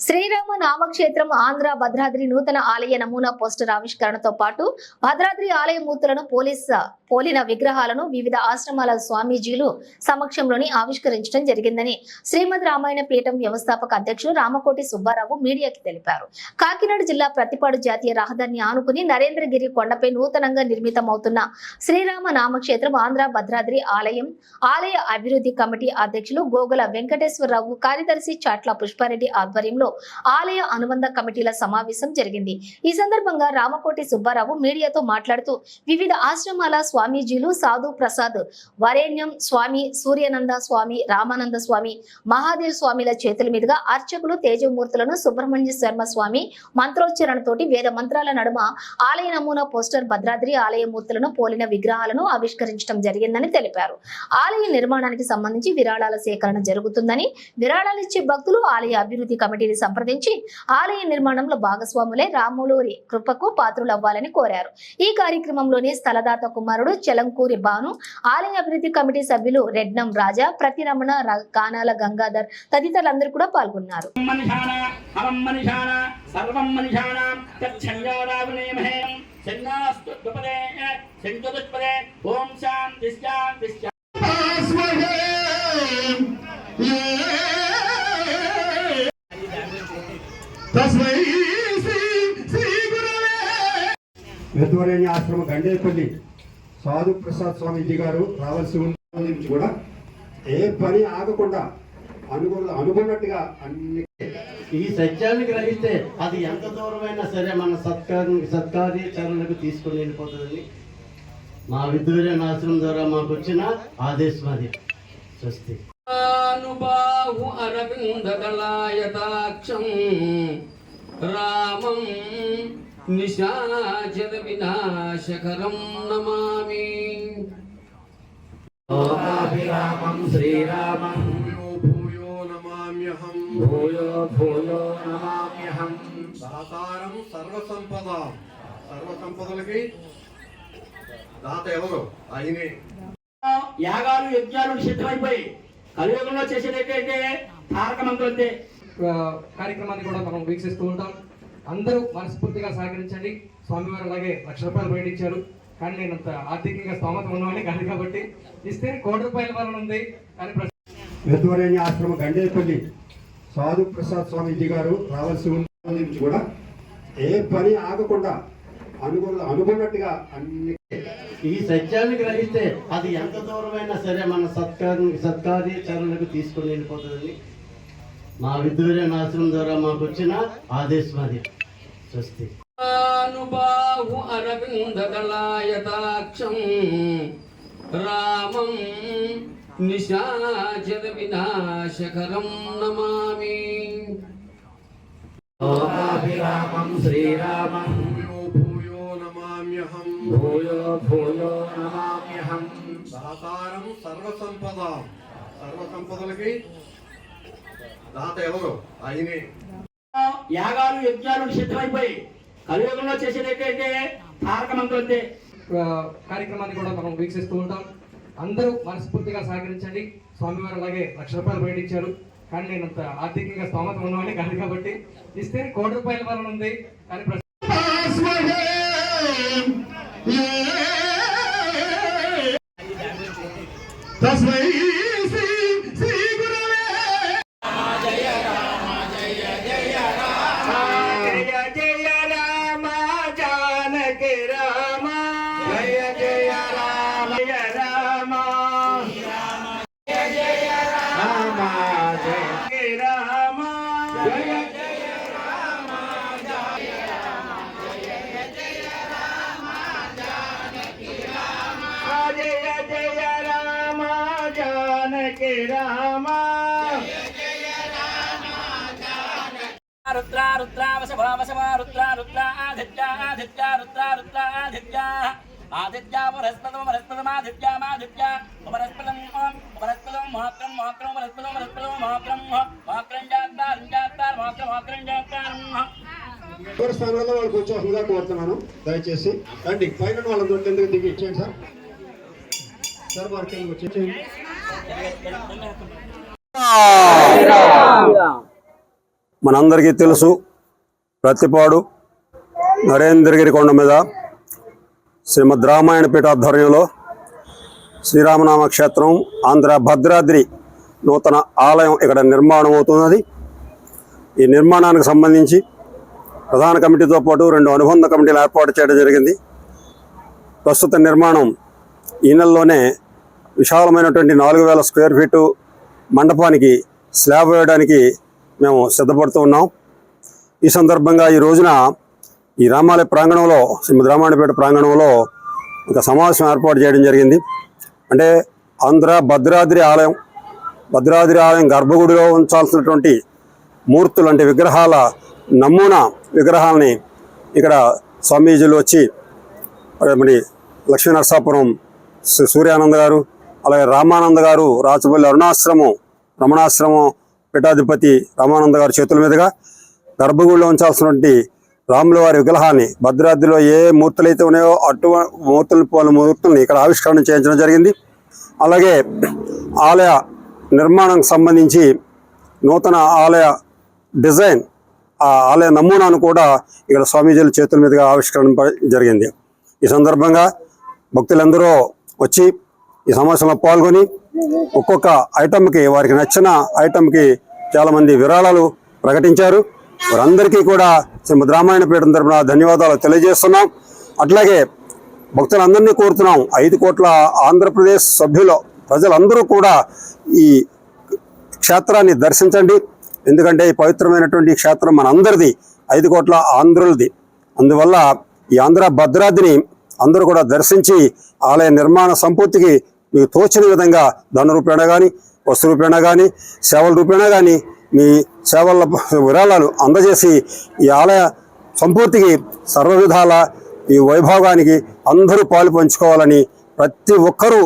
శ్రీరామ నామక్షేత్రం ఆంధ్ర భద్రాద్రి నూతన ఆలయ నమూనా పోస్టర్ ఆవిష్కరణతో పాటు భద్రాద్రి ఆలయ మూర్తులను పోలీస్ పోలిన విగ్రహాలను వివిధ ఆశ్రమాల స్వామీజీలు సమక్షంలోని ఆవిష్కరించడం జరిగిందని శ్రీమద్ రామాయణ పీఠం వ్యవస్థాపక అధ్యక్షుడు రామకోటి సుబ్బారావు మీడియాకి తెలిపారు. కాకినాడ జిల్లా ప్రతిపాడు జాతీయ రహదారిని ఆనుకుని నరేంద్రగిరి కొండపై నూతనంగా నిర్మితమవుతున్న శ్రీరామ నామక్షేత్రం ఆంధ్ర భద్రాద్రి ఆలయం ఆలయ అభివృద్ధి కమిటీ అధ్యక్షులు గోగుల వెంకటేశ్వరరావు కార్యదర్శి చాట్ల పుష్పారెడ్డి ఆధ్వర్యంలో ఆలయ అనుబంధ కమిటీల సమావేశం జరిగింది. ఈ సందర్భంగా రామకోటి సుబ్బారావు మీడియాతో మాట్లాడుతూ వివిధ ఆశ్రమాల స్వామీజీలు సాధు ప్రసాద్ వరేణ్యం స్వామి సూర్యానంద స్వామి రామానంద స్వామి మహాదేవ్ స్వామిల చేతుల మీదుగా అర్చకులు తేజమూర్తులను సుబ్రహ్మణ్య శర్మ స్వామి మంత్రోచ్చరణతోటి వేద మంత్రాల నడుమ ఆలయ నమూనా పోస్టర్ భద్రాద్రి ఆలయ మూర్తులను పోలిన విగ్రహాలను ఆవిష్కరించడం జరిగిందని తెలిపారు. ఆలయ నిర్మాణానికి సంబంధించి విరాళాల సేకరణ జరుగుతుందని విరాళాలు ఇచ్చే భక్తులు ఆలయ అభివృద్ధి కమిటీని సంప్రదించి ఆలయ నిర్మాణంలో భాగస్వాములై రాములూరి కృపకు పాత్రులవ్వాలని కోరారు. ఈ కార్యక్రమంలోని స్థలదాత కుమారుడు చెలంకూరి భాను ఆలయ అభివృద్ధి కమిటీ సభ్యులు రెడ్నం రాజా ప్రతిరమణ కానాల గంగాధర్ తదితరులందరూ కూడా పాల్గొన్నారు. ఓం శాంతి శాంతి వెతువరేణి ఆశ్రమ గండేపల్లి. సాధు ప్రసాద్ స్వామీజీ గారు రావాల్సి ఉన్న నుంచి కూడా ఏ పని ఆగకుండా అనుకున్న అనుకున్నట్టుగా అన్ని ఈ సత్యాన్ని గ్రహిస్తే అది ఎంత దూరమైనా సరే మన సత్కారం సత్కార్యాచరణకు తీసుకుని వెళ్ళిపోతుందని మా విద్యురైన ఆశ్రమం ద్వారా మాకు వచ్చిన ఆదేశం అది స్వస్తి. అనుబాహు అరవిందదళాయతాక్షం రామం నిశాచర వినాశకరం నమామి. లోకాభిరామం శ్రీరామం. భూయో నమామ్యహం. భూయో భూయో నమామ్యహం. సహకారం సర్వసంపద. సర్వసంపదలకి దాత ఎవరు? ఆయనే. యాగాలు యజ్ఞాలు నిషిద్ధమైపోయి కలియుగంలో చేసేదైతే తారక మంత్రులతే కార్యక్రమాన్ని కూడా మనం వీక్షిస్తూ ఉంటాం. అందరూ మనస్ఫూర్తిగా సహకరించండి. స్వామివారు అలాగే లక్ష రూపాయలు బయట ఇచ్చారు. కానీ నేను అంత ఆర్థికంగా స్తోమత ఉన్నవాడిని కాదు కాబట్టి ఇస్తే కోటి రూపాయల వలన ఉంది. కానీ ప్రస్తుతం వెతువరేణి ఆశ్రమ గండేపల్లి సాధు ప్రసాద్ స్వామీజీ గారు రావాల్సి నుంచి కూడా ఏ పని ఆగకుండా అనుకున్న అనుకున్నట్టుగా అన్ని ఈ సత్యాన్ని గ్రహిస్తే అది ఎంత దూరమైనా సరే మన సత్కారం సత్కార్యాచరణకు తీసుకుని వెళ్ళిపోతుందని మా విద్యురైన ఆశ్రమం ద్వారా మాకు వచ్చిన ఆదేశం అది. స్వస్తి అనుబాహు అరవిందదళాయతాక్షం రామం నిశాచర వినాశకరం నమామి. లోకాభిరామం శ్రీరామం భూయో నమామ్యహం. భూయో భూయో నమామ్యహం. సహకారం సర్వసంపద. సర్వసంపదలకి దాత ఎవరు? ఆయనే. యాగాలు యజ్ఞాలు నిషిద్ధమైపోయి కలియుగంలో చేసేదైతే తారక మంత్రులతే ఆ, కార్యక్రమాన్ని కూడా మనం వీక్షిస్తూ ఉంటాం. అందరూ మనస్ఫూర్తిగా సహకరించండి. స్వామివారు అలాగే లక్ష రూపాయలు బయట ఇచ్చారు. కానీ నేను అంత ఆర్థికంగా స్తోమత ఉన్నవాడిని కాదు కాబట్టి ఇస్తే కోటి రూపాయల వలన ఉంది. కానీ ప్రస్తుతం రుద్ర రుద్ర వశభ వశభ రుద్ర రుద్ర ఆదిత్య ఆదిత్య రుద్ర రుద్ర ఆదిత్య. ఆదిత్య వరస్పదం వరస్పదమాదిత్య మాదిత్య. వరస్పదం ఓం వరస్పదం మహాత్రం మహాత్రం వరస్పదం వరస్పదం మహాత్రం మహాత్రం జాతారం జాతార్ మహాత్రం మహాత్రం జాతారం ఎవరి స్థానంలో వాళ్ళు కూర్చోవలసిందిగా కోరుతున్నాను? దయచేసి రండి. పైన వాళ్ళందరూ కిందకి దిగి ఇచ్చేయండి సార్. సార్ వారి కిందకి వచ్చేయండి. మనందరికీ తెలుసు ప్రతిపాడు నరేంద్రగిరి కొండ మీద శ్రీమద్ రామాయణ పీఠాధ్వర్యంలో శ్రీరామనామ క్షేత్రం ఆంధ్ర భద్రాద్రి నూతన ఆలయం ఇక్కడ నిర్మాణం అవుతున్నది. ఈ నిర్మాణానికి సంబంధించి ప్రధాన కమిటీతో పాటు రెండు అనుబంధ కమిటీలు ఏర్పాటు చేయడం జరిగింది. ప్రస్తుత నిర్మాణం ఈ నెలలోనే విశాలమైనటువంటి నాలుగు వేల స్క్వేర్ ఫీటు మండపానికి స్లాబ్ వేయడానికి మేము సిద్ధపడుతూ ఉన్నాం. ఈ సందర్భంగా ఈ రోజున ఈ రామాలయ ప్రాంగణంలో శ్రీమతి రామాయణపేట ప్రాంగణంలో ఒక సమావేశం ఏర్పాటు చేయడం జరిగింది. అంటే ఆంధ్ర భద్రాద్రి ఆలయం భద్రాద్రి ఆలయం గర్భగుడిలో ఉంచాల్సినటువంటి మూర్తులు అంటే విగ్రహాల నమూనా విగ్రహాలని ఇక్కడ స్వామీజీలు వచ్చి మరి లక్ష్మీ నరసాపురం సూర్యానంద గారు అలాగే రామానంద గారు రాచపల్లి అరుణాశ్రమం రమణాశ్రమం పీఠాధిపతి రామానంద గారి చేతుల మీదుగా గర్భగుడిలో ఉంచాల్సినటువంటి రాముల వారి విగ్రహాన్ని భద్రాద్రిలో ఏ మూర్తులు అయితే ఉన్నాయో అటు మూర్తులు పోల మూర్తుల్ని ఇక్కడ ఆవిష్కరణ చేయించడం జరిగింది. అలాగే ఆలయ నిర్మాణంకి సంబంధించి నూతన ఆలయ డిజైన్ ఆ ఆలయ నమూనాను కూడా ఇక్కడ స్వామీజీల చేతుల మీదుగా ఆవిష్కరణ జరిగింది. ఈ సందర్భంగా భక్తులందరూ వచ్చి ఈ సమావేశంలో పాల్గొని ఒక్కొక్క ఐటమ్కి వారికి నచ్చిన ఐటమ్కి చాలామంది విరాళాలు ప్రకటించారు. వారందరికీ కూడా శ్రీమద్ రామాయణ పీఠం తరపున ధన్యవాదాలు తెలియజేస్తున్నాం. అట్లాగే భక్తులందరినీ కోరుతున్నాం. ఐదు కోట్ల ఆంధ్రప్రదేశ్ సభ్యులు ప్రజలందరూ కూడా ఈ క్షేత్రాన్ని దర్శించండి. ఎందుకంటే ఈ పవిత్రమైనటువంటి క్షేత్రం మనందరిది ఐదు కోట్ల ఆంధ్రులది. అందువల్ల ఈ ఆంధ్ర భద్రాద్రిని అందరూ కూడా దర్శించి ఆలయ నిర్మాణ సంపూర్తికి మీకు తోచిన విధంగా ధన రూపేణ కానీ వస్తు రూపేణ కానీ సేవల రూపేణ కానీ మీ సేవల విరాళాలు అందజేసి ఈ ఆలయ సంపూర్తికి సర్వ విధాల ఈ వైభవానికి అందరూ పాలు పంచుకోవాలని ప్రతి ఒక్కరూ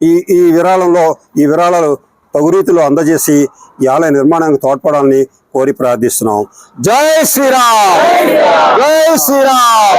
ఈ ఈ విరాళంలో ఈ విరాళాలు తగు రీతిలో అందజేసి ఈ ఆలయ నిర్మాణానికి తోడ్పడాలని కోరి ప్రార్థిస్తున్నాం. జై శ్రీరామ్! జై శ్రీరామ్!